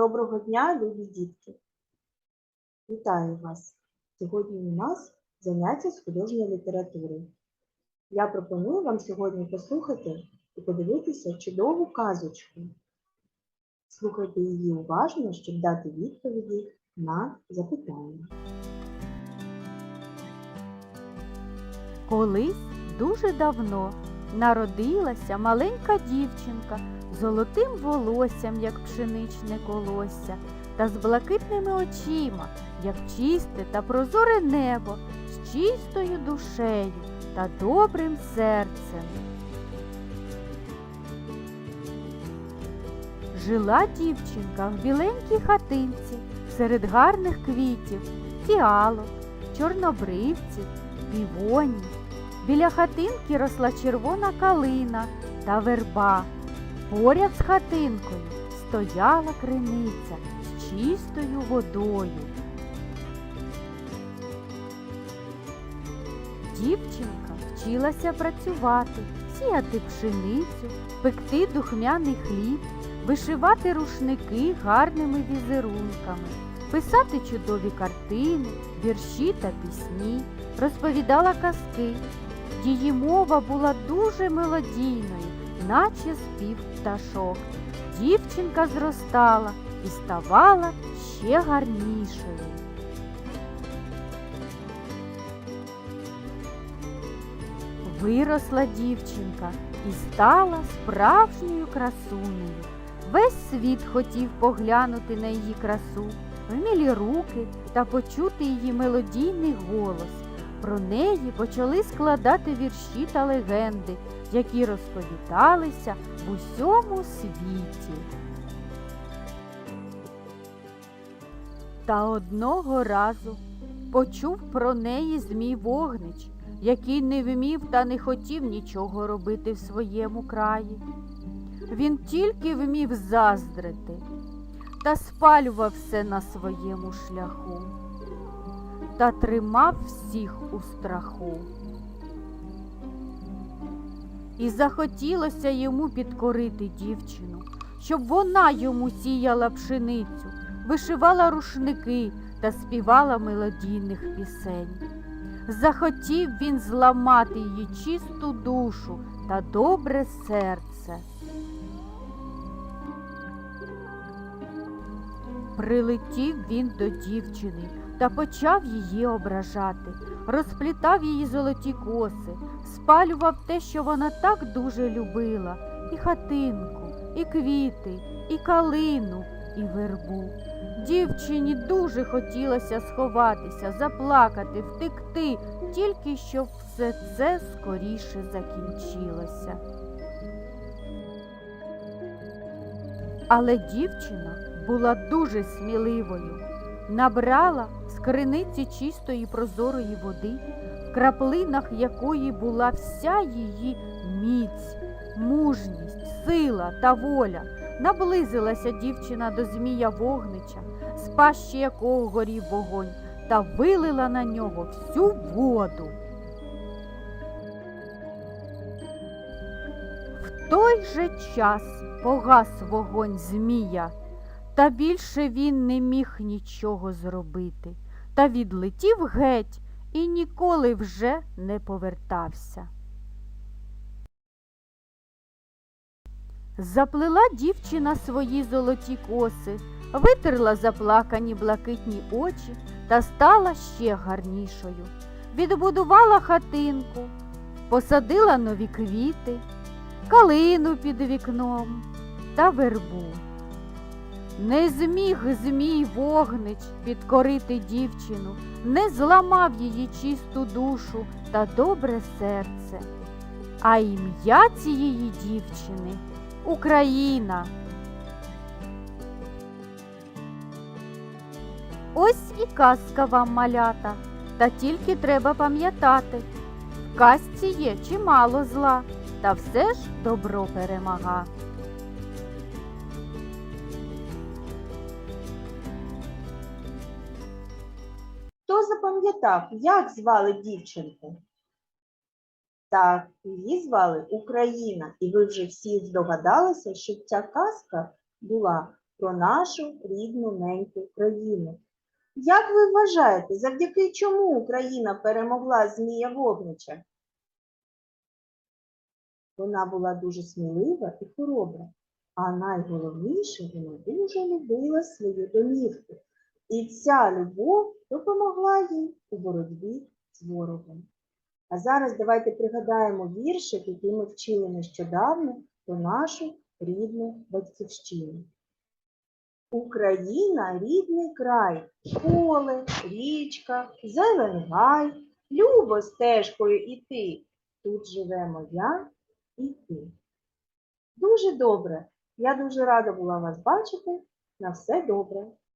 Доброго дня, любі дітки! Вітаю вас! Сьогодні у нас заняття з художньої літератури. Я пропоную вам сьогодні послухати і подивитися чудову казочку. Слухайте її уважно, щоб дати відповіді на запитання. Колись дуже давно народилася маленька дівчинка з золотим волоссям, як пшеничне колосся, та з блакитними очима, як чисте та прозоре небо, з чистою душею та добрим серцем. Жила дівчинка в біленькій хатинці серед гарних квітів, фіалок, чорнобривців, півоній. Біля хатинки росла червона калина та верба. Поряд з хатинкою стояла криниця з чистою водою. Дівчинка вчилася працювати, сіяти пшеницю, пекти духмяний хліб, вишивати рушники гарними візерунками, писати чудові картини, вірші та пісні, розповідала казки. Її мова була дуже мелодійною, наче спів пташок. Дівчинка зростала і ставала ще гарнішою. Виросла дівчинка і стала справжньою красунею. Весь світ хотів поглянути на її красу, вмілі руки та почути її мелодійний голос. Про неї почали складати вірші та легенди, які розповідалися в усьому світі. Та одного разу почув про неї Змій Вогнич, який не вмів та не хотів нічого робити в своєму краї. Він тільки вмів заздрити та спалював все на своєму шляху та тримав всіх у страху. І захотілося йому підкорити дівчину, щоб вона йому сіяла пшеницю, вишивала рушники та співала мелодійних пісень. Захотів він зламати її чисту душу та добре серце. Прилетів він до дівчини та почав її ображати, розплітав її золоті коси, спалював те, що вона так дуже любила, і хатинку, і квіти, і калину, і вербу. Дівчині дуже хотілося сховатися, заплакати, втекти, тільки щоб все це скоріше закінчилося. Але дівчина була дуже сміливою. Набрала криниці чистої прозорої води, в краплинах якої була вся її міць, мужність, сила та воля. Наблизилася дівчина до Змія Вогнича, з пащі якого горів вогонь, та вилила на нього всю воду. В той же час погас вогонь Змія. Та більше він не міг нічого зробити, та відлетів геть і ніколи вже не повертався. Заплела дівчина свої золоті коси, витерла заплакані блакитні очі та стала ще гарнішою. Відбудувала хатинку, посадила нові квіти, калину під вікном та вербу. Не зміг Змій Вогнич підкорити дівчину, не зламав її чисту душу та добре серце. А ім'я цієї дівчини Україна. Ось і казка вам малята, та тільки треба пам'ятати. В казці є чимало зла, та все ж добро перемага. Хто запам'ятав, як звали дівчинку? Так, її звали Україна, і ви вже всі здогадалися, що ця казка була про нашу рідну неньку країну. Як ви вважаєте, завдяки чому Україна перемогла Змія Вогнича? Вона була дуже смілива і хоробра, а найголовніше, вона дуже любила свою домівку. І ця любов допомогла їй у боротьбі з ворогом. А зараз давайте пригадаємо віршик, який ми вчили нещодавно про нашу рідну батьківщину. Україна рідний край, поле, річка, зелен гай, любо стежкою іти. Тут живе моя і ти. Дуже добре. Я дуже рада була вас бачити. На все добре.